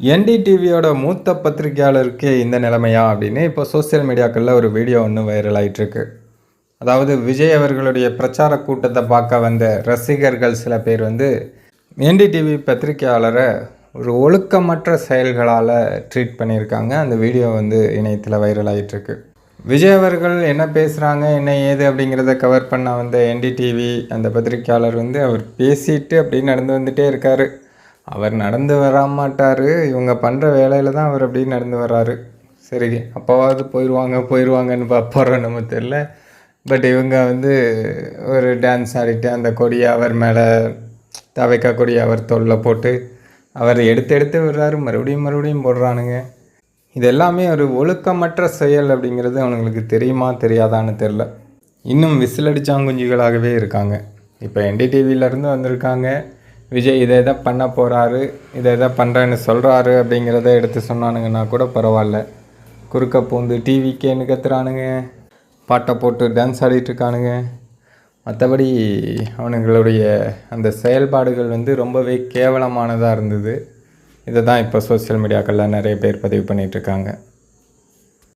என்டிடிவியோட மூத்த பத்திரிகையாளருக்கே இந்த நிலைமையா அப்படின்னு இப்போ சோஷியல் மீடியாக்களில் ஒரு வீடியோ ஒன்று வைரல் ஆயிட்டிருக்கு. அதாவது விஜய் அவர்களுடைய பிரச்சார கூட்டத்தை பார்க்க வந்த ரசிகர்கள் சில பேர் வந்து என்டிடிவி பத்திரிகையாளரை ஒரு ஒழுக்கமற்ற செயல்களால் ட்ரீட் பண்ணியிருக்காங்க. அந்த வீடியோ வந்து இணையத்தில் வைரல் ஆயிட்டிருக்கு. விஜய் அவர்கள் என்ன பேசுகிறாங்க என்ன ஏது அப்படிங்கிறத கவர் பண்ண வந்த என்டிடிவி அந்த பத்திரிக்கையாளர் வந்து அவர் பேசிட்டு அப்படி நடந்து வந்துட்டே இருக்கார். அவர் நடந்து வரமாட்டார். இவங்க பண்ணுற வேலையில் தான் அவர் அப்படியே நடந்து வர்றாரு. சரி அப்போவாவது போயிடுவாங்க போயிடுவாங்கன்னு பார்ப்போறோம் நம்ம தெரில பட் இவங்க வந்து ஒரு டான்ஸ் ஆடிட்டு அந்த கொடியை அவர் மேலே தவைக்கா கொடியை அவர் தொல்லை போட்டு அவர் எடுத்து எடுத்து விடுறாரு. மறுபடியும் மறுபடியும் போடுறானுங்க. இது எல்லாமே ஒரு ஒழுக்கமற்ற செயல் அப்படிங்கிறது அவனுங்களுக்கு தெரியுமா தெரியாதான்னு தெரில இன்னும் விசிலடிச்சாங்குஞ்சிகளாகவே இருக்காங்க. இப்போ என்டிடிவியிலேருந்து வந்திருக்காங்க. விஜய் இதை எதை பண்ண போகிறாரு இதை எதை பண்ணுறேன்னு சொல்கிறாரு அப்படிங்கிறத எடுத்து சொன்னானுங்கன்னா கூட பரவாயில்ல. குறுக்க பூந்து டிவிக்கேன்னு கத்துறானுங்க பாட்டை போட்டு டான்ஸ் ஆடிட்டுருக்கானுங்க மற்றபடி அவனுங்களுடைய அந்த செயல்பாடுகள் வந்து ரொம்பவே கேவலமானதாக இருந்தது. இதை தான் இப்போ சோஷியல் மீடியாக்களில் நிறைய பேர் பதிவு பண்ணிகிட்ருக்காங்க